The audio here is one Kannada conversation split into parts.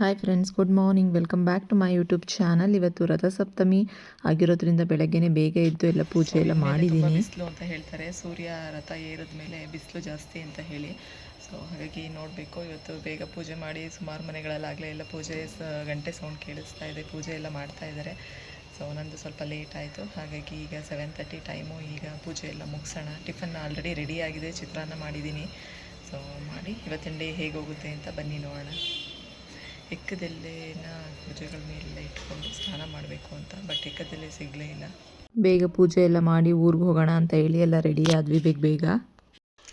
Hi friends good morning welcome back to my YouTube channel ಇವತ್ತು ರಥಸಪ್ತಮಿ ಆಗಿರೋದ್ರಿಂದ ಬೆಳಗ್ಗೆನೆ ಬೇಗ ಎದ್ದು ಎಲ್ಲ ಪೂಜೆ ಎಲ್ಲ ಮಾಡಿದ್ದೀನಿ. ಬಿಸಿಲು ಅಂತ ಹೇಳ್ತಾರೆ. ಸೂರ್ಯ ರಥ ಏರಿದ ಮೇಲೆ ಬಿಸಿಲು ಜಾಸ್ತಿ ಅಂತ ಹೇಳಿ. ಸೊ ಹಾಗಾಗಿ ನೋಡಬೇಕು. ಇವತ್ತು ಬೇಗ ಪೂಜೆ ಮಾಡಿ ಸುಮಾರು ಮನೆಗಳಲ್ಲಾಗಲೇ ಎಲ್ಲ ಪೂಜೆ ಗಂಟೆ ಸೌಂಡ್ ಕೇಳಿಸ್ತಾ ಇದೆ. ಪೂಜೆ ಎಲ್ಲ ಮಾಡ್ತಾ ಇದ್ದಾರೆ. ಸೊ ನಂದು ಸ್ವಲ್ಪ ಲೇಟ್ ಆಯಿತು. ಹಾಗಾಗಿ ಈಗ ಸೆವೆನ್ ತರ್ಟಿ ಟೈಮು ಈಗ ಪೂಜೆ ಎಲ್ಲ ಮುಗಿಸೋಣ. ಟಿಫನ್ ಆಲ್ರೆಡಿ ರೆಡಿ ಆಗಿದೆ. ಚಿತ್ರಾನ್ನ ಮಾಡಿದ್ದೀನಿ. ಸೊ ಮಾಡಿ ಇವತ್ತಿನ ಡೇ ಹೇಗೆ ಹೋಗುತ್ತೆ ಅಂತ ಬನ್ನಿ ನೋಡೋಣ. ಎಕ್ಕದೆಲ್ಲೆನ ಭುಜಗಳ ಮೇಲೆಲ್ಲ ಇಟ್ಕೊಂಡು ಸ್ನಾನ ಮಾಡಬೇಕು ಅಂತ ಬಟ್ ಎಕ್ಕದಲ್ಲೇ ಸಿಗಲೇ ಇಲ್ಲ. ಬೇಗ ಪೂಜೆ ಎಲ್ಲ ಮಾಡಿ ಊರಿಗೆ ಹೋಗೋಣ ಅಂತ ಹೇಳಿ ಎಲ್ಲ ರೆಡಿ ಆದ್ವಿ ಬೇಗ ಬೇಗ.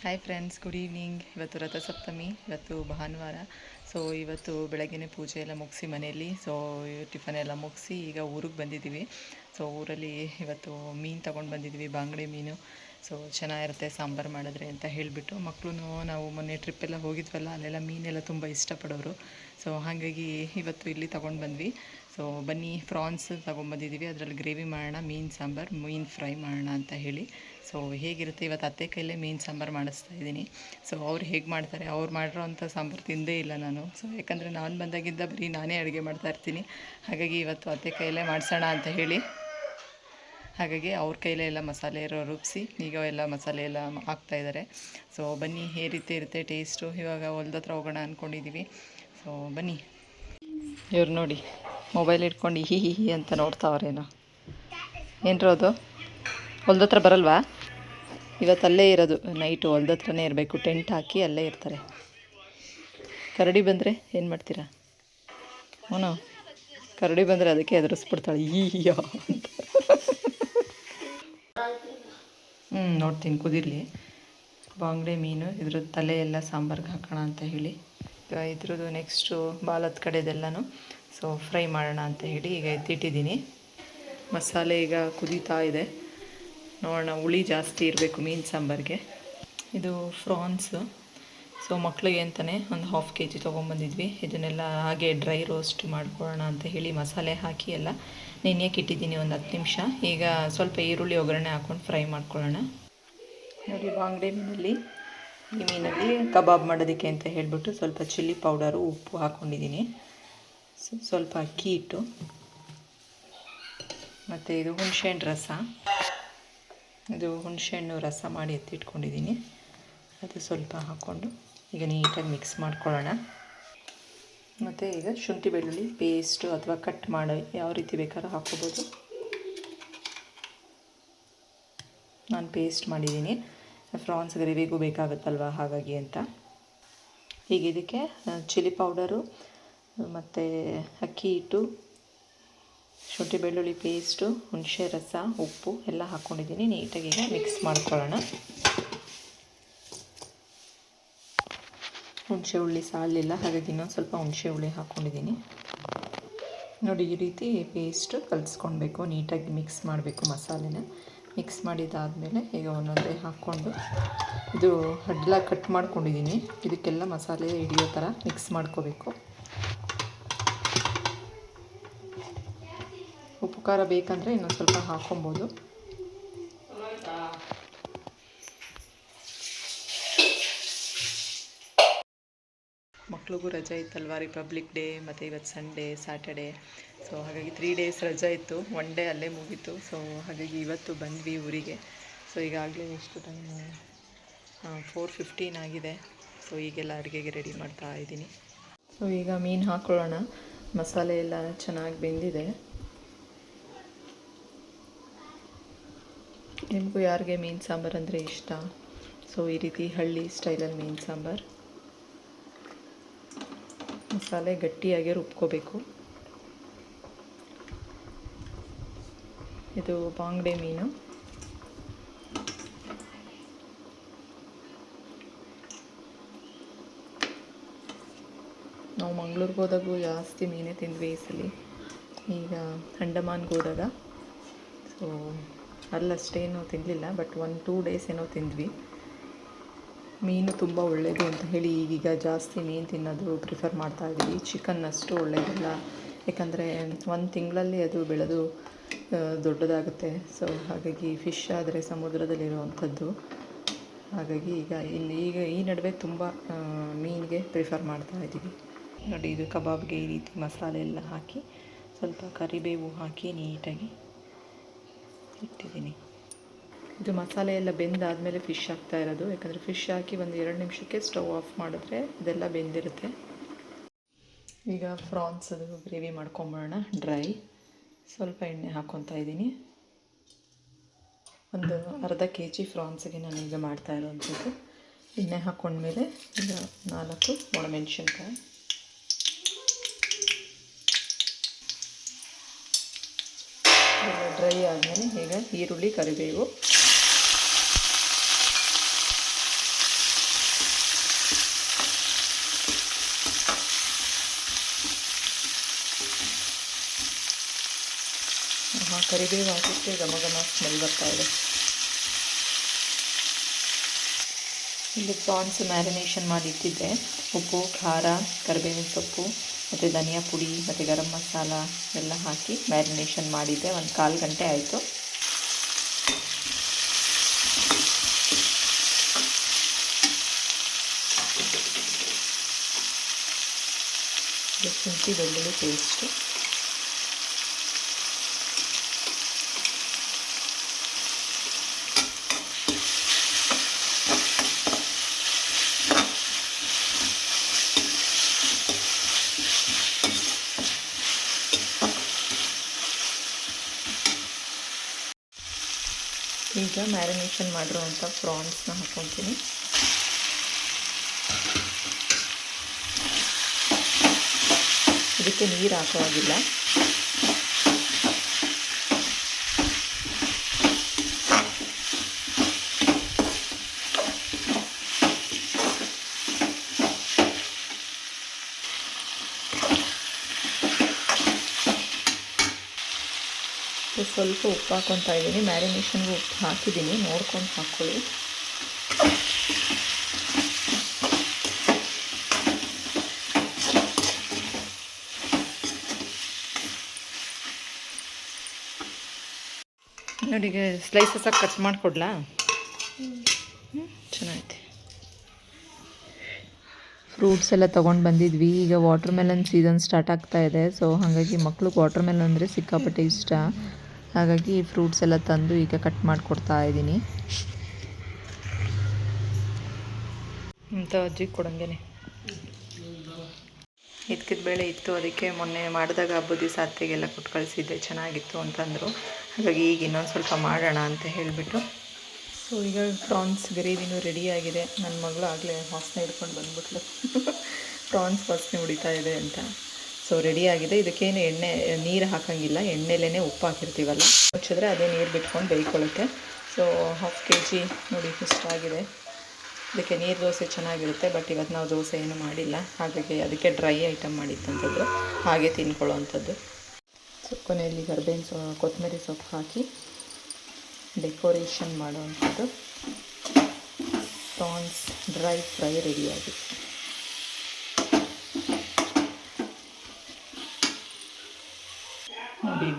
ಹಾಯ್ ಫ್ರೆಂಡ್ಸ್ ಗುಡ್ ಈವ್ನಿಂಗ್ ಇವತ್ತು ರಥಸಪ್ತಮಿ ಇವತ್ತು ಭಾನುವಾರ. ಸೊ ಇವತ್ತು ಬೆಳಗ್ಗೆ ಪೂಜೆ ಎಲ್ಲ ಮುಗಿಸಿ ಮನೆಯಲ್ಲಿ. ಸೊ ಟಿಫನ್ ಎಲ್ಲ ಮುಗಿಸಿ ಈಗ ಊರಿಗೆ ಬಂದಿದ್ದೀವಿ ಸೊ ಊರಲ್ಲಿ ಇವತ್ತು ಮೀನು ತಗೊಂಡು ಬಂದಿದ್ದೀವಿ ಬಾಂಗಡೆ ಮೀನು. ಸೊ ಚೆನ್ನಾಗಿರುತ್ತೆ ಸಾಂಬಾರು ಮಾಡಿದ್ರೆ ಅಂತ ಹೇಳಿಬಿಟ್ಟು ಮಕ್ಕಳು ನಾವು ಮೊನ್ನೆ ಟ್ರಿಪ್ಪೆಲ್ಲ ಹೋಗಿದ್ವಲ್ಲ, ಅಲ್ಲೆಲ್ಲ ಮೀನೆಲ್ಲ ತುಂಬ ಇಷ್ಟಪಡೋರು. ಸೊ ಹಾಗಾಗಿ ಇವತ್ತು ಇಲ್ಲಿ ತೊಗೊಂಡು ಬಂದ್ವಿ. ಸೊ ಬನ್ನಿ ಫ್ರಾನ್ಸ್ ತೊಗೊಂಬಂದಿದ್ದೀವಿ ಅದರಲ್ಲಿ ಗ್ರೇವಿ ಮಾಡೋಣ, ಮೀನು ಸಾಂಬಾರು, ಮೀನು ಫ್ರೈ ಮಾಡೋಣ ಅಂತ ಹೇಳಿ. ಸೊ ಹೇಗಿರುತ್ತೆ? ಇವತ್ತು ಅತ್ತೆ ಕೈಲೇ ಮೀನು ಸಾಂಬಾರು ಮಾಡಿಸ್ತಾ ಇದ್ದೀನಿ. ಸೊ ಅವ್ರು ಹೇಗೆ ಮಾಡ್ತಾರೆ? ಅವ್ರು ಮಾಡಿರೋ ಅಂಥ ಸಾಂಬಾರು ತಿಂದೇ ಇಲ್ಲ ನಾನು. ಸೊ ಯಾಕಂದರೆ ನಾನು ಬಂದಾಗಿದ್ದ ಬರೀ ನಾನೇ ಅಡುಗೆ ಮಾಡ್ತಾ ಇರ್ತೀನಿ. ಹಾಗಾಗಿ ಇವತ್ತು ಅತ್ತೆ ಕೈಲೇ ಮಾಡಿಸೋಣ ಅಂತ ಹೇಳಿ. ಹಾಗಾಗಿ ಅವ್ರ ಕೈಲೇ ಎಲ್ಲ ಮಸಾಲೆ ಇರೋ ರುಬ್ಬಿಸಿ ಈಗ ಎಲ್ಲ ಮಸಾಲೆ ಎಲ್ಲ ಹಾಕ್ತಾಯಿದ್ದಾರೆ ಸೊ ಬನ್ನಿ, ಈ ರೀತಿ ಇರುತ್ತೆ ಟೇಸ್ಟು ಇವಾಗ ಹೊಲ್ದ ಹತ್ರ ಹೋಗೋಣ ಅಂದ್ಕೊಂಡಿದ್ದೀವಿ ಸೊ ಬನ್ನಿ. ಇವ್ರು ನೋಡಿ ಮೊಬೈಲ್ ಇಟ್ಕೊಂಡು ಹಿ ಹಿ ಹಿ ಅಂತ ನೋಡ್ತಾವ್ರೇನೋ ಏನರೋ ಅದು? ಹೊಲ್ದ ಹತ್ರ ಬರಲ್ವಾ? ಇವತ್ತು ಅಲ್ಲೇ ಇರೋದು. ನೈಟು ಹೊಲ್ದ ಹತ್ರನೇ ಇರಬೇಕು. ಟೆಂಟ್ ಹಾಕಿ ಅಲ್ಲೇ ಇರ್ತಾರೆ. ಕರಡಿ ಬಂದರೆ ಏನು ಮಾಡ್ತೀರಾ? ಹ್ಞೂ ಕರಡಿ ಬಂದರೆ ಅದಕ್ಕೆ ಎದುರಿಸ್ಬಿಡ್ತಾಳೆ. ಹೀಯ ಅಂತ. ಹ್ಞೂ ನೋಡ್ತೀನಿ, ಕುದಿರಲಿ. ಬಾಂಗ್ಡೆ ಮೀನು, ಇದ್ರದ್ದು ತಲೆ ಎಲ್ಲ ಸಾಂಬಾರ್ಗೆ ಹಾಕೋಣ ಅಂತ ಹೇಳಿ. ಈಗ ಇದ್ರದ್ದು ನೆಕ್ಸ್ಟು ಬಾಲದ ಕಡೆದೆಲ್ಲನೂ ಸೊ ಫ್ರೈ ಮಾಡೋಣ ಅಂತ ಹೇಳಿ ಈಗ ಎತ್ತಿಟ್ಟಿದ್ದೀನಿ. ಮಸಾಲೆ ಈಗ ಕುದೀತಾ ಇದೆ. ನೋಡೋಣ, ಹುಳಿ ಜಾಸ್ತಿ ಇರಬೇಕು ಮೀನು ಸಾಂಬಾರಿಗೆ. ಇದು ಫ್ರಾನ್ಸು. ಸೊ ಮಕ್ಕಳಿಗೆ ಅಂತಲೇ ಒಂದು ಹಾಫ್ ಕೆ ಜಿ ತೊಗೊಂಬಂದಿದ್ವಿ. ಇದನ್ನೆಲ್ಲ ಹಾಗೆ ಡ್ರೈ ರೋಸ್ಟ್ ಮಾಡ್ಕೊಳ್ಳೋಣ ಅಂತ ಹೇಳಿ ಮಸಾಲೆ ಹಾಕಿ ಎಲ್ಲ ನೆನೆಯಕ್ಕೆ ಇಟ್ಟಿದ್ದೀನಿ ಒಂದು ಹತ್ತು ನಿಮಿಷ? ಈಗ ಸ್ವಲ್ಪ ಈರುಳ್ಳಿ ಒಗ್ಗರಣೆ ಹಾಕ್ಕೊಂಡು ಫ್ರೈ ಮಾಡ್ಕೊಳ್ಳೋಣ. ನೋಡಿ ಬಾಂಗ್ಡೆ ಮೀನಲ್ಲಿ ಈ ಮೀನಲ್ಲಿ ಕಬಾಬ್ ಮಾಡೋದಕ್ಕೆ ಅಂತ ಹೇಳಿಬಿಟ್ಟು ಸ್ವಲ್ಪ ಚಿಲ್ಲಿ ಪೌಡರು, ಉಪ್ಪು ಹಾಕ್ಕೊಂಡಿದ್ದೀನಿ ಸ್ವಲ್ಪ ಅಕ್ಕಿ ಹಿಟ್ಟು ಮತ್ತು ಇದು ಹುಣಸೆಹಣ್ಣು ರಸ. ಇದು ಹುಣಸೆಹಣ್ಣು ರಸ ಮಾಡಿ ಎತ್ತಿಟ್ಕೊಂಡಿದ್ದೀನಿ. ಅದು ಸ್ವಲ್ಪ ಹಾಕ್ಕೊಂಡು ಈಗ ನೀಟಾಗಿ ಮಿಕ್ಸ್ ಮಾಡ್ಕೊಳ್ಳೋಣ. ಮತ್ತು ಈಗ ಶುಂಠಿ ಬೆಳ್ಳುಳ್ಳಿ ಪೇಸ್ಟು ಅಥವಾ ಕಟ್ ಮಾಡಿ ಯಾವ ರೀತಿ ಬೇಕಾದ್ರೂ ಹಾಕ್ಕೋಬೋದು. ನಾನು ಪೇಸ್ಟ್ ಮಾಡಿದ್ದೀನಿ. ಫ್ರಾನ್ಸ್ ಗ್ರೇವಿಗೂ ಬೇಕಾಗುತ್ತಲ್ವ ಹಾಗಾಗಿ ಅಂತ. ಈಗ ಇದಕ್ಕೆ ಚಿಲ್ಲಿ ಪೌಡರು, ಮತ್ತು ಅಕ್ಕಿ ಹಿಟ್ಟು, ಶುಂಠಿ ಬೆಳ್ಳುಳ್ಳಿ ಪೇಸ್ಟು ಹುಣಸೆ ರಸ, ಉಪ್ಪು ಎಲ್ಲ ಹಾಕ್ಕೊಂಡಿದ್ದೀನಿ ನೀಟಾಗಿ ಈಗ ಮಿಕ್ಸ್ ಮಾಡ್ಕೊಳ್ಳೋಣ. ಹುಣಸೆ ಹುಳಿ ಸಾಲಿಲ್ಲ ಹಾಗಾಗಿ ಇನ್ನೊಂದು ಸ್ವಲ್ಪ ಹುಣಸೆ ಹುಳಿ ಹಾಕ್ಕೊಂಡಿದ್ದೀನಿ ನೋಡಿ, ಈ ರೀತಿ ಪೇಸ್ಟು ಕಲಿಸ್ಕೊಳ್ಬೇಕು ನೀಟಾಗಿ ಮಿಕ್ಸ್ ಮಾಡಬೇಕು ಮಸಾಲೆನ. ಮಿಕ್ಸ್ ಮಾಡಿದ್ದಾದಮೇಲೆ ಈಗ ಒಂದೊಂದೇ ಹಾಕ್ಕೊಂಡು ಇದು ಹಡ್ಲ ಕಟ್ ಮಾಡ್ಕೊಂಡಿದ್ದೀನಿ. ಇದಕ್ಕೆಲ್ಲ ಮಸಾಲೆ ಹಿಡಿಯೋ ಥರ ಮಿಕ್ಸ್ ಮಾಡ್ಕೋಬೇಕು. ಉಪ್ಪು ಖಾರ ಬೇಕಂದರೆ ಇನ್ನೊಂದು ಸ್ವಲ್ಪ ಹಾಕ್ಕೊಬೋದು ಮಕ್ಳಿಗೂ ರಜೆ ಇತ್ತಲ್ವ? ರಿಪಬ್ಲಿಕ್ ಡೇ ಮತ್ತು ಇವತ್ತು ಸಂಡೇ ಸ್ಯಾಟರ್ಡೇ ಸೊ ಹಾಗಾಗಿ ತ್ರೀ ಡೇಸ್ ರಜೆ ಇತ್ತು. ಒನ್ ಡೇ ಅಲ್ಲೇ ಮುಗೀತು. ಸೊ ಹಾಗಾಗಿ ಇವತ್ತು ಬಂದ್ವಿ ಊರಿಗೆ. ಸೊ ಈಗಾಗಲೇ ಎಷ್ಟು ಟೈಮು ಫೋರ್ ಫಿಫ್ಟೀನ್ ಆಗಿದೆ. ಸೊ ಈಗೆಲ್ಲ ಅಡುಗೆಗೆ ರೆಡಿ ಮಾಡ್ತಾ ಇದ್ದೀನಿ. ಸೊ ಈಗ ಮೀನು ಹಾಕ್ಕೊಳ್ಳೋಣ ಮಸಾಲೆ ಎಲ್ಲ ಚೆನ್ನಾಗಿ ಬೆಂದಿದೆ. ನಿಮಗೂ ಯಾರಿಗೆ ಮೀನು ಸಾಂಬಾರು ಅಂದರೆ ಇಷ್ಟ? ಸೊ ಈ ರೀತಿ ಹಳ್ಳಿ ಸ್ಟೈಲಲ್ಲಿ ಮೀನು ಸಾಂಬಾರು. ಮಸಾಲೆ ಗಟ್ಟಿಯಾಗಿ ರುಬ್ಕೋಬೇಕು. ಇದು ಬಾಂಗ್ಡೆ ಮೀನು. ನಾವು ಮಂಗ್ಳೂರಿಗೆ ಹೋದಾಗೂ ಜಾಸ್ತಿ ಮೀನೇ ತಿಂದ್ವಿ ಈ ಸಲ. ಈಗ ಅಂಡಮಾನ್ಗೆ ಹೋದಾಗ. ಸೊ ಅಲ್ಲಷ್ಟೇನು ತಿನ್ನಲಿಲ್ಲ ಬಟ್ ಒನ್ ಟೂ ಡೇಸ್ ಏನೋ ತಿಂದ್ವಿ. ಮೀನು ತುಂಬ ಒಳ್ಳೆಯದು ಅಂತ ಹೇಳಿ ಈಗೀಗ ಜಾಸ್ತಿ ಮೀನು ತಿನ್ನೋದು ಪ್ರಿಫರ್ ಮಾಡ್ತಾ ಇದ್ದೀವಿ. ಚಿಕನ್ ಅಷ್ಟು ಒಳ್ಳೆಯದಿಲ್ಲ ಯಾಕಂದರೆ ಒಂದು ತಿಂಗಳಲ್ಲಿ ಅದು ಬೆಳೆದು ದೊಡ್ಡದಾಗುತ್ತೆ. ಸೊ ಹಾಗಾಗಿ ಫಿಶ್ ಆದರೆ ಸಮುದ್ರದಲ್ಲಿರುವಂಥದ್ದು. ಹಾಗಾಗಿ ಈಗ ಇಲ್ಲಿ ಈಗ ಈ ನಡುವೆ ತುಂಬ ಮೀನಿಗೆ ಪ್ರಿಫರ್ ಮಾಡ್ತಾ ಇದ್ದೀವಿ. ನೋಡಿ, ಇದು ಕಬಾಬ್ಗೆ ಈ ರೀತಿ ಮಸಾಲೆ ಎಲ್ಲ ಹಾಕಿ, ಸ್ವಲ್ಪ ಕರಿಬೇವು ಹಾಕಿ ನೀಟಾಗಿ ಇಟ್ಟಿದ್ದೀನಿ. ಇದು ಮಸಾಲೆ ಎಲ್ಲ ಬೆಂದಾದಮೇಲೆ ಫಿಶ್ ಹಾಕ್ತಾ ಇರೋದು. ಯಾಕಂದರೆ ಫಿಶ್ ಹಾಕಿ ಒಂದು ಎರಡು ನಿಮಿಷಕ್ಕೆ ಸ್ಟವ್ ಆಫ್ ಮಾಡಿದ್ರೆ ಇದೆಲ್ಲ ಬೆಂದಿರುತ್ತೆ. ಈಗ ಫ್ರಾನ್ಸ್ ಅದು ಗ್ರೇವಿ ಮಾಡ್ಕೊಂಬಿಡೋಣ ಡ್ರೈ ಸ್ವಲ್ಪ ಎಣ್ಣೆ ಹಾಕ್ಕೊತಾ ಇದ್ದೀನಿ. ಒಂದು ಅರ್ಧ ಕೆ ಜಿ ಫ್ರಾನ್ಸ್ಗೆ ನಾನು ಈಗ ಮಾಡ್ತಾ ಇರೋವಂಥದ್ದು. ಎಣ್ಣೆ ಹಾಕ್ಕೊಂಡ್ಮೇಲೆ ಈಗ ನಾಲ್ಕು ಒಣಮೆಣಸಿನ್ಕಾಯಿ. ಡ್ರೈ ಆದಮೇಲೆ ಈಗ ಈರುಳ್ಳಿ, ಕರಿಬೇವು. ಹಾಂ, ಕರಿಬೇವು ಹಾಕಿದ್ರೆ ಘಮ ಘಮ ಸ್ಮೆಲ್ ಬರ್ತಾ ಇದೆ. ಇಲ್ಲಿ ಪ್ರಾನ್ಸ್ ಮ್ಯಾರಿನೇಷನ್ ಮಾಡಿ ಇಟ್ಟಿದ್ದೆ ಉಪ್ಪು, ಖಾರ, ಕರಿಬೇವಿನ ಸೊಪ್ಪು, ಮತ್ತು ಧನಿಯಾ ಪುಡಿ, ಮತ್ತು ಗರಂ ಮಸಾಲ ಎಲ್ಲ ಹಾಕಿ ಮ್ಯಾರಿನೇಷನ್ ಮಾಡಿದ್ದೆ. ಒಂದು ಕಾಲು ಗಂಟೆ ಆಯಿತು. ಶುಂಠಿ ಬೆಳ್ಳುಳ್ಳಿ ಪೇಸ್ಟು ಮ್ಯಾರಿನೇಷನ್ ಮಾಡಿರುವಂಥ ಪ್ರಾನ್ಸ್ನ ಹಾಕ್ಕೊತೀನಿ ಇದಕ್ಕೆ ನೀರು ಹಾಕೋ ಹಾಗಿಲ್ಲ ಸ್ವಲ್ಪ ಉಪ್ಪು ಹಾಕ್ಕೊತಾ ಇದ್ದೀನಿ. ಮ್ಯಾರಿನೇಷನ್ಗೆ ಉಪ್ಪು ಹಾಕಿದ್ದೀನಿ. ನೋಡ್ಕೊಂಡು ಹಾಕ್ಕೊಳ್ಳಿ. ನೋಡಿ ಸ್ಲೈಸಸ್ ಆಗಿ ಕಟ್ ಮಾಡಿಕೊಡ್ಲಾ? ಚೆನ್ನಾಗೈತೆ. ಫ್ರೂಟ್ಸ್ ಎಲ್ಲ ತೊಗೊಂಡು ಬಂದಿದ್ವಿ. ಈಗ ವಾಟರ್ ಮೆಲನ್ ಸೀಸನ್ ಸ್ಟಾರ್ಟ್ ಆಗ್ತಾ ಇದೆ. ಸೊ ಹಾಗಾಗಿ ಮಕ್ಳಿಗೆ ವಾಟರ್ ಮೆಲನ್ ಅಂದರೆ ಸಿಕ್ಕಾಪಟ್ಟೆ ಇಷ್ಟ. ಹಾಗಾಗಿ ಫ್ರೂಟ್ಸ್ ಎಲ್ಲ ತಂದು ಈಗ ಕಟ್ ಮಾಡಿಕೊಡ್ತಾ ಇದ್ದೀನಿ. ಅಂತ ಅಜ್ಜಿ ಕೊಡಂಗೇನೆ. ಇದ್ಕಿದ ಬೇಳೆ ಇತ್ತು, ಅದಕ್ಕೆ ಮೊನ್ನೆ ಮಾಡಿದಾಗ ಹಬ್ಬದ ದಿವಸ ಅತ್ತೆಗೆಲ್ಲ ಕೊಟ್ಟು ಕಳಿಸಿದ್ದೆ, ಚೆನ್ನಾಗಿತ್ತು ಅಂತಂದರು. ಹಾಗಾಗಿ ಈಗ ಇನ್ನೊಂದು ಸ್ವಲ್ಪ ಮಾಡೋಣ ಅಂತ ಹೇಳಿಬಿಟ್ಟು. ಸೊ ಈಗ ಪ್ರಾನ್ಸ್ ಗ್ರೇವಿನೂ ರೆಡಿಯಾಗಿದೆ ನನ್ನ ಮಗಳು ಆಗಲೇ ವಾಸನೆ ಹಿಡ್ಕೊಂಡು ಬಂದ್ಬಿಟ್ಲು. ಪ್ರಾನ್ಸ್ ವಾಸನೆ ಹೊಡಿತಾ ಇದೆ ಅಂತ. ಸೊ ರೆಡಿಯಾಗಿದೆ ಇದಕ್ಕೇನು ಎಣ್ಣೆ, ನೀರು ಹಾಕೋಂಗಿಲ್ಲ. ಎಣ್ಣೆಲೇ ಉಪ್ಪು ಹಾಕಿರ್ತೀವಲ್ಲ? ಮುಚ್ಚಿದ್ರೆ ಅದೇ ನೀರು ಬಿಟ್ಕೊಂಡು ಬೇಯ್ಕೊಳ್ಳುತ್ತೆ. ಸೊ ಹಾಫ್ ಕೆ ಜಿ ನೋಡಿ ಇಷ್ಟಾಗಿದೆ ಇದಕ್ಕೆ ನೀರು ದೋಸೆ ಚೆನ್ನಾಗಿರುತ್ತೆ ಬಟ್ ಇವತ್ತು ನಾವು ದೋಸೆ ಏನು ಮಾಡಿಲ್ಲ. ಹಾಗಾಗಿ ಅದಕ್ಕೆ ಡ್ರೈ ಐಟಮ್ ಮಾಡಿದ್ದಂಥದ್ದು. ಹಾಗೆ ತಿನ್ಕೊಳ್ಳೋವಂಥದ್ದು. ಸೊ ಕೊನೆಯಲ್ಲಿ ಕರ್ಬೇವಿನ ಸೊ, ಕೊತ್ತಂಬರಿ ಸೊಪ್ಪು ಹಾಕಿ ಡೆಕೋರೇಷನ್ ಮಾಡುವಂಥದ್ದು. ಪ್ರಾನ್ಸ್ ಡ್ರೈ ಫ್ರೈ ರೆಡಿಯಾಗಿದೆ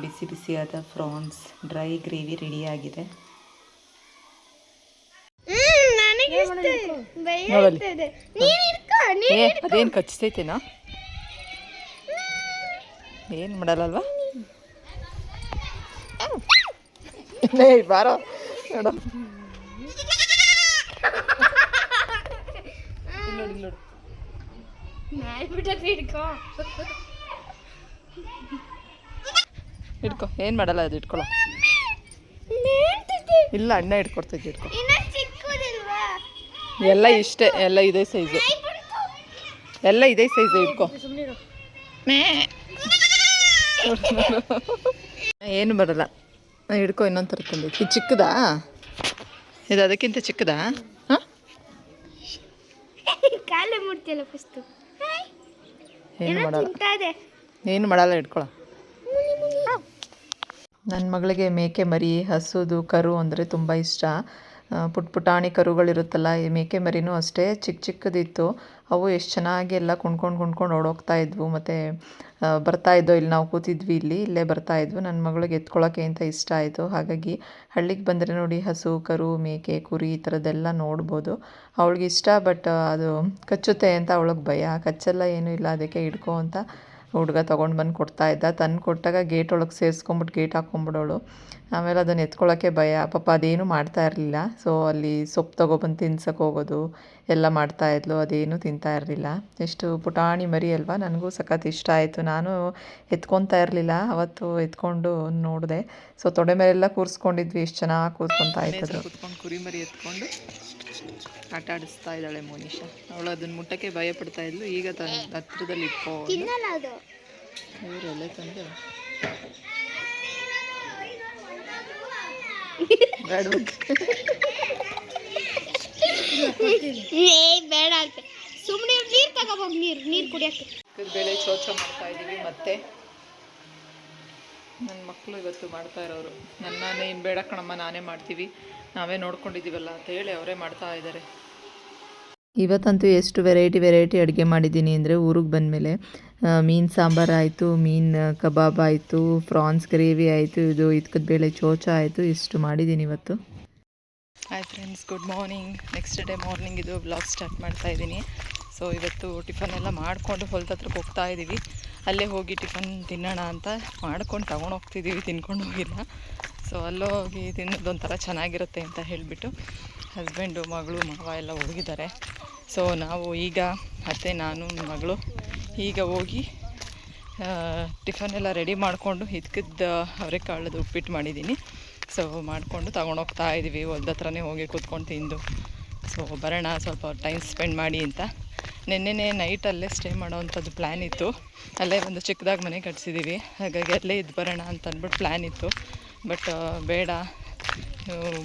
ಬಿಸಿ ಬಿಸಿಯಾದ ಫ್ರಾನ್ಸ್ ಡ್ರೈ ಗ್ರೇವಿ ರೆಡಿಯಾಗಿದೆ ಅದೇನು ಕಚ್ಚಿಸೈತೇನಾ ಏನು ಮಾಡಲ್ಲಲ್ವಾ? ಬಾರೋ. ನೋಡು. ನೋಡಿ ನೋಡು. ಇಟ್ಕೊ. ಏನು ಮಾಡಲ್ಲ ಅದು ಇಟ್ಕೊಳ್ಳೋ ಇಲ್ಲ ಅಣ್ಣ ಇಟ್ಕೊಡ್ತೈತಿ ಇಟ್ಕೊ. ಎಲ್ಲ ಇಷ್ಟೇ ಎಲ್ಲ ಇದೇ ಸೈಜು ಎಲ್ಲ ಇದೇ ಸೈಜು ಇಟ್ಕೊ. ಏನು ಬರಲ್ಲ ಹಿಡ್ಕೊ ಇನ್ನೊಂದು ಥರ ತಂದು ಇದು ಚಿಕ್ಕದಾ? ಇದು ಅದಕ್ಕಿಂತ ಚಿಕ್ಕದಾ? ಹಾಂ? ಏನು ಮಾಡಲ್ಲ. ಏನು ಮಾಡಲ್ಲ ಇಟ್ಕೊಳ. ನನ್ನ ಮಗಳಿಗೆ ಮೇಕೆ ಮರಿ, ಹಸುದು, ಕರು ಅಂದರೆ ತುಂಬ ಇಷ್ಟ. ಪುಟ್ ಪುಟಾಣಿ ಕರುಗಳಿರುತ್ತಲ್ಲ, ಈ ಮೇಕೆ ಮರಿನೂ ಅಷ್ಟೇ ಚಿಕ್ಕ ಚಿಕ್ಕದಿತ್ತು. ಅವು ಎಷ್ಟು ಚೆನ್ನಾಗಿ ಎಲ್ಲ ಕುಣ್ಕೊಂಡು ಕುಣ್ಕೊಂಡು ಓಡೋಗ್ತಾ ಇದ್ವು. ಮತ್ತು ಬರ್ತಾ ಇದ್ದೋ ಇಲ್ಲಿ ನಾವು ಕೂತಿದ್ವಿ ಇಲ್ಲಿ, ಇಲ್ಲೇ ಬರ್ತಾ ಇದ್ವು. ನನ್ನ ಮಗಳಿಗೆ ಎತ್ಕೊಳ್ಳೋಕೆ ಅಂತ ಇಷ್ಟ ಆಯಿತು. ಹಾಗಾಗಿ ಹಳ್ಳಿಗೆ ಬಂದರೆ ನೋಡಿ ಹಸು, ಕರು, ಮೇಕೆ, ಕುರಿ ಈ ಥರದ್ದೆಲ್ಲ ನೋಡ್ಬೋದು. ಅವಳಿಗೆ ಇಷ್ಟ, ಬಟ್ ಅದು ಕಚ್ಚುತ್ತೆ ಅಂತ ಅವಳಿಗೆ ಭಯ. ಕಚ್ಚಲ್ಲ ಏನೂ ಇಲ್ಲ, ಅದಕ್ಕೆ ಹಿಡ್ಕೊ ಅಂತ ಹುಡುಗ ತೊಗೊಂಡು ಬಂದು ಕೊಡ್ತಾ ಇದ್ದ. ತಂದು ಕೊಟ್ಟಾಗ ಗೇಟ್ ಒಳಗೆ ಸೇರಿಸ್ಕೊಂಬಿಟ್ಟು ಗೇಟ್ ಹಾಕ್ಕೊಂಬಿಡೋಳು ಆಮೇಲೆ ಅದನ್ನು ಎತ್ಕೊಳ್ಳೋಕ್ಕೆ ಭಯ. ಪಾಪ ಅದೇನು ಮಾಡ್ತಾ ಇರಲಿಲ್ಲ. ಸೊ ಅಲ್ಲಿ ಸೊಪ್ಪು ತೊಗೊಬಂದು ತಿನ್ಸಕ್ಕೆ ಹೋಗೋದು ಎಲ್ಲ ಮಾಡ್ತಾ ಇದ್ಲು. ಅದೇನು ತಿಂತಾ ಇರಲಿಲ್ಲ. ಎಷ್ಟು ಪುಟಾಣಿ ಮರಿ ಅಲ್ವಾ? ನನಗೂ ಸಖತ್ ಇಷ್ಟ ಆಯಿತು. ನಾನು ಎತ್ಕೊತಾ ಇರಲಿಲ್ಲ. ಅವತ್ತು ಎತ್ಕೊಂಡು ನೋಡಿದೆ. ಸೊ ತೊಡೆ ಮೇಲೆಲ್ಲ ಕೂರಿಸ್ಕೊಂಡಿದ್ವಿ. ಎಷ್ಟು ಚೆನ್ನಾಗಿ ಕೂತ್ಕೊತಾ ಇತ್ತು ಕುರಿ ಕುರಿಮರಿ ಎತ್ಕೊಂಡು ಆಟ ಆಡಿಸ್ತಾ ಇದ್ದಾಳೆ ಮೋನಿಶಾ ಅವಳು ಅದನ್ನ ಮುಟ್ಟಕ್ಕೆ ಭಯ ಪಡ್ತಾ ಇದ್ಲು. ಈಗ ತನ್ನ ಹತ್ರದಲ್ಲಿ ಇಟ್ಕೊಂಡು ತಿನ್ನಲ್ಲ ಅದು. ಇವ್ರು ಎಲೆ ತಂದು. ಏ ಬೇಡ ಸುಮ್ಮನೆ ನೀರು ತಗೋಬೋಗಿ ನೀರು ನೀರು ಕುಡಿಯೋಕ್ಕೆ. ಬೆಳೆ ಚೋಚ ಮಾಡ್ತಾ ಇದ್ದೀವಿ ಮತ್ತೆ. ನನ್ನ ಮಕ್ಕಳು ಇವತ್ತು ಮಾಡ್ತಾ ಇರೋರು. ನನ್ನ ನೀನು ಬೇಡ ಕಣಮ್ಮ ನಾನೇ ಮಾಡ್ತೀವಿ. ನಾವೇ ನೋಡ್ಕೊಂಡಿದ್ದೀವಲ್ಲ ಅಂತ ಹೇಳಿ ಅವರೇ ಮಾಡ್ತಾ ಇದ್ದಾರೆ. ಇವತ್ತಂತೂ ಎಷ್ಟು ವೆರೈಟಿ ವೆರೈಟಿ ಅಡುಗೆ ಮಾಡಿದ್ದೀನಿ ಅಂದರೆ ಊರಿಗೆ ಬಂದಮೇಲೆ ಮೀನು ಸಾಂಬಾರು ಆಯಿತು ಮೀನು ಕಬಾಬ್ ಆಯಿತು ಫ್ರಾನ್ಸ್ ಗ್ರೇವಿ ಆಯಿತು ಇದು ಇದ್ಕದ ಬೇಳೆ ಚೋಚ ಆಯಿತು ಇಷ್ಟು ಮಾಡಿದ್ದೀನಿ ಇವತ್ತು. Hi friends good morning next day morning ಇದು ಬ್ಲಾಗ್ ಸ್ಟಾರ್ಟ್ ಮಾಡ್ತಾ ಇದ್ದೀನಿ. ಸೊ ಇವತ್ತು ಟಿಫನ್ ಎಲ್ಲ ಮಾಡಿಕೊಂಡು ಹೊಲದ ಹತ್ರಕ್ಕೆ ಹೋಗ್ತಾ ಇದ್ದೀವಿ ಅಲ್ಲೇ ಹೋಗಿ ಟಿಫನ್ ತಿನ್ನೋಣ ಅಂತ ಮಾಡ್ಕೊಂಡು ತಗೊಂಡು ಹೋಗ್ತಿದ್ದೀವಿ ತಿನ್ಕೊಂಡು ಹೋಗಿಲ್ಲ. ಸೊ ಅಲ್ಲೋಗಿ ತಿನ್ನೋದೊಂಥರ ಚೆನ್ನಾಗಿರುತ್ತೆ ಅಂತ ಹೇಳಿಬಿಟ್ಟು ಹಸ್ಬೆಂಡು ಮಗಳು, ಮಾವ ಎಲ್ಲ ಹೋಗಿದ್ದಾರೆ. ಸೊ ನಾವು ಈಗ ಮತ್ತೆ ನಾನು ಮಗಳು ಈಗ ಹೋಗಿ ಟಿಫನ್ ಎಲ್ಲ ರೆಡಿ ಮಾಡಿಕೊಂಡು ಹಿದ್ಕದ ಅವರೆಕಾಳದು ಉಪ್ಪಿಟ್ಟು ಮಾಡಿದ್ದೀನಿ. ಸೊ ಮಾಡಿಕೊಂಡು ತಗೊಂಡೋಗ್ತಾ ಇದ್ದೀವಿ ಹೊಲ್ದ ಹತ್ರನೇ ಹೋಗಿ ಕೂತ್ಕೊಂಡು ತಿಂದು. ಸೊ ಬರೋಣ, ಸ್ವಲ್ಪ ಟೈಮ್ ಸ್ಪೆಂಡ್ ಮಾಡಿ ಅಂತ. ನಿನ್ನೆನೇ ನೈಟ್ ಅಲ್ಲೇ ಸ್ಟೇ ಮಾಡೋವಂಥದ್ದು ಪ್ಲ್ಯಾನ್ ಇತ್ತು. ಅಲ್ಲೇ ಒಂದು ಚಿಕ್ಕದಾಗಿ ಮನೆ ಕಟ್ಸಿದ್ದೀವಿ ಹಾಗಾಗಿ ಅಲ್ಲೇ ಇದ್ದು ಬರೋಣ ಅಂತ ಅಂದ್ಬಿಟ್ಟು ಪ್ಲ್ಯಾನ್ ಇತ್ತು. ಬಟ್ ಬೇಡ.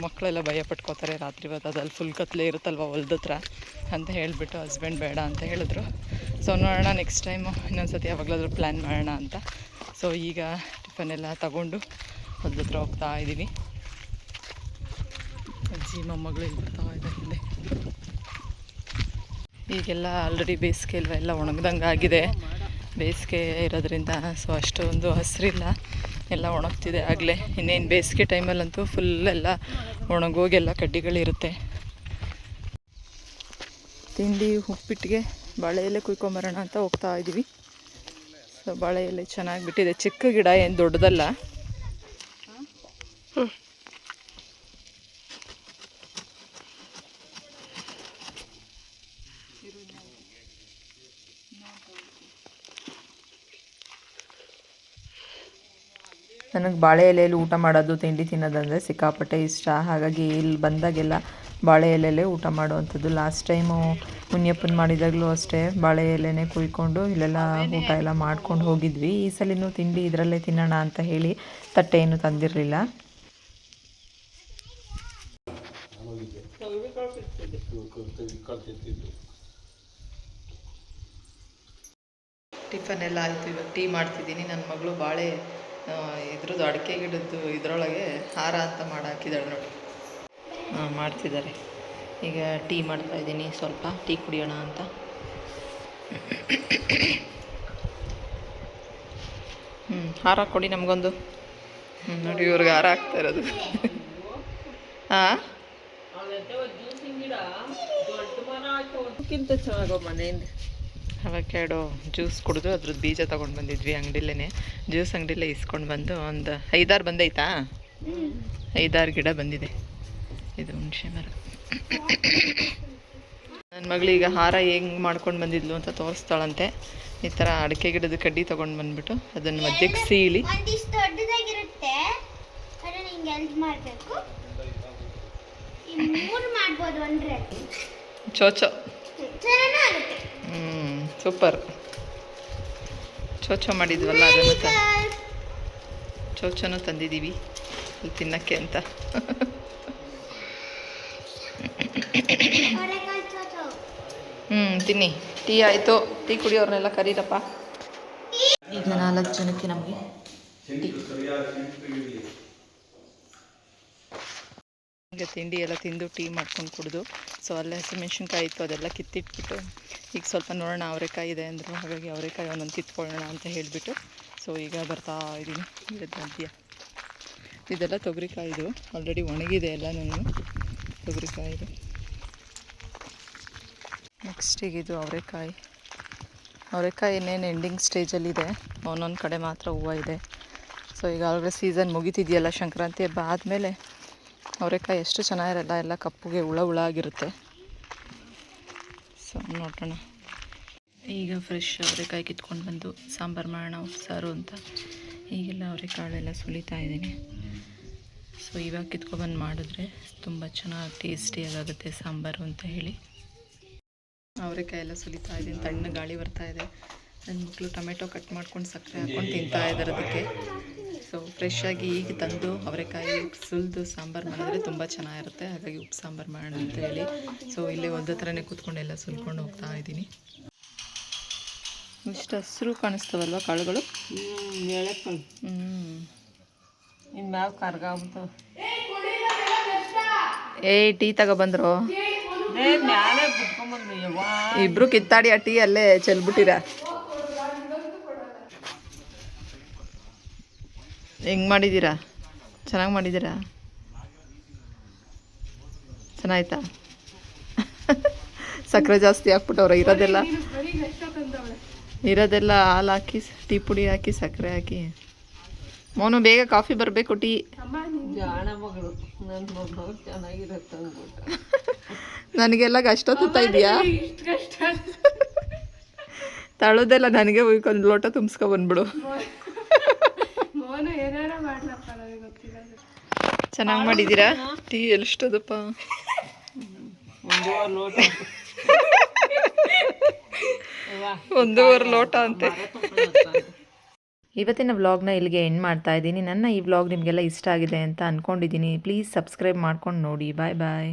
ಮಕ್ಕಳೆಲ್ಲ ಭಯ ಪಟ್ಕೋತಾರೆ. ರಾತ್ರಿ ಹೊತ್ತು ಅದಲ್ಲಿ ಫುಲ್ ಕತ್ಲೆ ಇರುತ್ತಲ್ವ ಹೊಲ್ದ ಹತ್ರ ಅಂತ ಹೇಳಿಬಿಟ್ಟು ಹಸ್ಬೆಂಡ್ ಬೇಡ ಅಂತ ಹೇಳಿದ್ರು. ಸೊ ನೋಡೋಣ ನೆಕ್ಸ್ಟ್ ಟೈಮು ಇನ್ನೊಂದು ಸತಿ ಯಾವಾಗಲಾದ್ರೂ ಪ್ಲ್ಯಾನ್ ಮಾಡೋಣ ಅಂತ. ಸೊ ಈಗ ಟಿಫನ್ ಎಲ್ಲ ತಗೊಂಡು ಹೊಲ್ದತ್ರ ಹೋಗ್ತಾ ಇದ್ದೀವಿ ಅಜ್ಜಿ, ಮೊಮ್ಮಗಳು ಇಲ್ಲಿ ಬರ್ತಾ ಇದ್ದಾರೆ ಈಗೆಲ್ಲ ಆಲ್ರೆಡಿ ಬೇಸಿಗೆ ಅಲ್ವ ಎಲ್ಲ ಒಣಗ್ದಂಗೆ ಆಗಿದೆ ಬೇಸಿಗೆ ಇರೋದ್ರಿಂದ ಸೊ ಅಷ್ಟೊಂದು ಹಸಿರಿಲ್ಲ. ಎಲ್ಲ ಒಣಗ್ತಿದೆ ಆಗಲೇ. ಇನ್ನೇನು ಬೇಸಿಗೆ ಟೈಮಲ್ಲಂತೂ ಫುಲ್ ಎಲ್ಲ ಒಣಗೋಗೆಲ್ಲ ಕಡ್ಡಿಗಳಿರುತ್ತೆ. ತಿಂಡಿ ಉಪ್ಪಿಟ್ಟಿಗೆ ಬಾಳೆ ಎಲೆ ಕುಯ್ಕೊಂಬರೋಣ ಅಂತ ಹೋಗ್ತಾ ಇದ್ದೀವಿ ಸೊ ಬಾಳೆ ಎಲೆ ಚೆನ್ನಾಗಿ ಬಿಟ್ಟಿದೆ. ಚಿಕ್ಕ ಗಿಡ ಏನು ದೊಡ್ಡದಲ್ಲ. ನನಗೆ ಬಾಳೆ ಎಲೆಯಲ್ಲಿ ಊಟ ಮಾಡೋದು ತಿಂಡಿ ತಿನ್ನೋದಂದರೆ ಸಿಕ್ಕಾಪಟ್ಟೆ ಇಷ್ಟ. ಹಾಗಾಗಿ ಇಲ್ಲಿ ಬಂದಾಗೆಲ್ಲ ಬಾಳೆ ಎಲೆಯಲ್ಲೇ ಊಟ ಮಾಡುವಂಥದ್ದು. ಲಾಸ್ಟ್ ಟೈಮು ಮುನಿಯಪ್ಪನ ಮಾಡಿದಾಗಲೂ ಅಷ್ಟೇ ಬಾಳೆ ಎಲೆನೇ ಕುಯ್ಕೊಂಡು ಇಲ್ಲೆಲ್ಲ ಊಟ ಎಲ್ಲ ಮಾಡ್ಕೊಂಡು ಹೋಗಿದ್ವಿ. ಈ ಸಲಿನೂ ತಿಂಡಿ ಇದರಲ್ಲೇ ತಿನ್ನೋಣ ಅಂತ ಹೇಳಿ ತಟ್ಟೆ ಏನು ತಂದಿರಲಿಲ್ಲ. ಟಿಫನ್ ಎಲ್ಲ ಆಯಿತು. ಇವಾಗ ಟೀ ಮಾಡ್ತಿದ್ದೀನಿ. ನನ್ನ ಮಗಳು ಬಾಳೆ ಇದ್ರದ್ದು ಅಡಿಕೆ ಗಿಡದ್ದು ಇದರೊಳಗೆ ಹಾರ ಅಂತ ಮಾಡಿ ಹಾಕಿದ್ದಾಳೆ ನೋಡಿ. ಹಾಂ ಮಾಡ್ತಿದ್ದಾರೆ. ಈಗ ಟೀ ಮಾಡ್ತಾ ಇದ್ದೀನಿ. ಸ್ವಲ್ಪ ಟೀ ಕುಡಿಯೋಣ ಅಂತ. ಹ್ಞೂ ಹಾರ ಕೊಡಿ ನಮಗೊಂದು. ಹ್ಞೂ ನೋಡಿ ಇವ್ರಿಗೆ ಹಾರ ಆಗ್ತಾ ಇರೋದು. ಹಾಂ ಅವಕ್ಯಾಡೋ ಜ್ಯೂಸ್ ಕುಡಿದು ಅದ್ರದ್ದು ಬೀಜ ತೊಗೊಂಡು ಬಂದಿದ್ವಿ ಅಂಗಡಿಲೇ ಜ್ಯೂಸ್ ಅಂಗಡಿಲೇ ಇಸ್ಕೊಂಡು ಬಂದು ಒಂದು ಐದಾರು ಬಂದೈತಾ? ಐದಾರು ಗಿಡ ಬಂದಿದೆ. ಇದು ಹುಣಸೆ ಮರ. ನನ್ನ ಮಗಳೀಗ ಹಾರ ಹೆಂಗೆ ಮಾಡ್ಕೊಂಡು ಬಂದಿದ್ಲು ಅಂತ ತೋರಿಸ್ತಾಳಂತೆ. ಈ ಥರ ಅಡಿಕೆ ಗಿಡದ ಕಡ್ಡಿ ತೊಗೊಂಡು ಬಂದ್ಬಿಟ್ಟು ಅದನ್ನು ಮಧ್ಯಕ್ಕೆ ಸೀಳಿ. ಚೋಚೋ ಹ್ಞೂ ಸೂಪರ್. ಚೋಚೋ ಮಾಡಿದ್ವಲ್ಲ ಅದನ್ನು ಚೋಚನೂ ತಂದಿದ್ದೀವಿ. ಅಲ್ಲಿ ತಿನ್ನಕ್ಕೆ ಅಂತ. ಹ್ಮ್ ಹ್ಞೂ ತಿನ್ನಿ. ಟೀ ಆಯಿತು. ಟೀ ಕುಡಿಯೋರ್ನೆಲ್ಲ ಕರೀರಪ್ಪ. ಈಗ ನಾಲ್ಕು ಜನಕ್ಕೆ ನಮಗೆ ಈಗ ತಿಂಡಿ ಎಲ್ಲ ತಿಂದು ಟೀ ಮಾಡ್ಕೊಂಡು ಕುಡಿದು. ಸೊ ಅಲ್ಲೇ ಹಸಿಮೆಣ್ಸಿನ್ಕಾಯಿ ಇತ್ತು, ಅದೆಲ್ಲ ಕಿತ್ತಿಟ್ಬಿಟ್ಟು ಈಗ ಸ್ವಲ್ಪ ನೋಡೋಣ ಅವರೆಕಾಯಿ ಇದೆ ಅಂದರು, ಹಾಗಾಗಿ ಅವರೆಕಾಯಿ ಒಂದೊಂದು ಕಿತ್ಕೊಳ್ಳೋಣ ಅಂತ ಹೇಳಿಬಿಟ್ಟು ಸೊ ಈಗ ಬರ್ತಾ ಇದ್ದೀನಿ. ಇದೆಲ್ಲ ತೊಗರಿಕಾಯಿದು ಆಲ್ರೆಡಿ ಒಣಗಿದೆ ಎಲ್ಲ ನಾನು ತೊಗರಿಕಾಯಿದು ನೆಕ್ಸ್ಟ್ ಈಗ ಇದು ಅವರೆಕಾಯಿ. ಅವರೆಕಾಯಿ ಇನ್ನೇನು ಎಂಡಿಂಗ್ ಸ್ಟೇಜಲ್ಲಿದೆ ಒಂದೊಂದು ಕಡೆ ಮಾತ್ರ ಹೂವು ಇದೆ. ಸೊ ಈಗ ಆಲ್ರೆಡಿ ಸೀಸನ್ ಮುಗಿತಿದೆಯಲ್ಲ ಸಂಕ್ರಾಂತಿ ಹಬ್ಬ ಆದಮೇಲೆ ಅವರೆಕಾಯಿ ಎಷ್ಟು ಚೆನ್ನಾಗಿರಲ್ಲ ಎಲ್ಲ ಕಪ್ಪುಗೆ ಹುಳ ಹುಳ ಆಗಿರುತ್ತೆ. ಸೊ ನೋಡೋಣ. ಈಗ ಫ್ರೆಶ್ ಅವರೆಕಾಯಿ ಕಿತ್ಕೊಂಡು ಬಂದು ಸಾಂಬಾರು ಮಾಡೋಣ ಉಪ್ಸಾರು ಅಂತ. ಈಗೆಲ್ಲ ಅವರೆಕಾಳೆಲ್ಲ ಸುಲಿತಾ ಇದ್ದೀನಿ. ಸೊ ಇವಾಗ ಕಿತ್ಕೊಬಂದು ಮಾಡಿದ್ರೆ ತುಂಬ ಚೆನ್ನಾಗಿ ಟೇಸ್ಟಿಯಾಗುತ್ತೆ ಸಾಂಬಾರು ಅಂತ ಹೇಳಿ. ಅವರೆಕಾಯಿ ಎಲ್ಲ ಸುಲಿತಾ ಇದ್ದೀನಿ ತಣ್ಣ ಗಾಳಿ ಬರ್ತಾ ಇದೆ. ನನ್ನ ಮಕ್ಕಳು ಟೊಮೆಟೊ ಕಟ್ ಮಾಡ್ಕೊಂಡು ಸಕ್ಕರೆ ಹಾಕ್ಕೊಂಡು ತಿಂತಾ ಇದ್ದಾರೆ ಅದಕ್ಕೆ. ಸೊ ಫ್ರೆಶ್ ಆಗಿ ಈಗ ತಂದು ಅವರೆಕಾಯಿ ಸುಲಿದು ಸಾಂಬಾರು ಮಾಡಿದ್ರೆ ತುಂಬ ಚೆನ್ನಾಗಿರುತ್ತೆ. ಹಾಗಾಗಿ ಉಪ್ಪು ಸಾಂಬಾರು ಮಾಡೋಣ ಅಂತ ಹೇಳಿ. ಸೊ ಇಲ್ಲಿ ಒಂದು ಥರನೇ ಕೂತ್ಕೊಂಡೆಲ್ಲ ಸುಲ್ಕೊಂಡು ಹೋಗ್ತಾ ಇದ್ದೀನಿ. ಇಷ್ಟು ಹಸಿರು ಕಾಣಿಸ್ತವಲ್ವ ಕಾಳುಗಳು? ಏ ಟೀ ತಗೊಬಂದ್ರು. ಇಬ್ರು ಕಿತ್ತಾಡಿ ಆ ಟೀ ಅಲ್ಲೇ ಚೆಲ್ಬಿಟ್ಟಿರ? ಹೆಂಗ್ ಮಾಡಿದ್ದೀರಾ? ಚೆನ್ನಾಗಿ ಮಾಡಿದ್ದೀರಾ? ಚೆನ್ನಾಯ್ತಾ? ಸಕ್ಕರೆ ಜಾಸ್ತಿ ಹಾಕ್ಬಿಟ್ಟವ್ರ ಇರೋದೆಲ್ಲ. ಇರೋದೆಲ್ಲ ಹಾಲು ಹಾಕಿ ಟೀ ಪುಡಿ ಹಾಕಿ ಸಕ್ಕರೆ ಹಾಕಿ. ಮೋನು ಬೇಗ ಕಾಫಿ ಬರಬೇಕು ಟೀ. ನನಗೆಲ್ಲ ಕಷ್ಟ ತುತ್ತಾ ಇದೆಯಾ ತಳೋದೆಲ್ಲ ನನಗೆ ಒಂದು ಲೋಟ ತುಂಬಿಸ್ಕೊ ಬಂದ್ಬಿಡು. ಚೆನ್ನಾಗಿ ಮಾಡಿದ್ದೀರಾ ಟೀ ಲೋಟ. ಒಂದೂವರೆ ಲೋಟ ಅಂತೆ. ಇವತ್ತಿನ ವ್ಲಾಗ್ನ ಇಲ್ಲಿಗೆ ಎಂಡ್ ಮಾಡ್ತಾ ಇದ್ದೀನಿ. ನನ್ನ ಈ ವ್ಲಾಗ್ ನಿಮಗೆಲ್ಲ ಇಷ್ಟ ಆಗಿದೆ ಅಂತ ಅಂದ್ಕೊಂಡಿದ್ದೀನಿ ಪ್ಲೀಸ್ ಸಬ್ಸ್ಕ್ರೈಬ್ ಮಾಡ್ಕೊಂಡು ನೋಡಿ. ಬಾಯ್ ಬಾಯ್.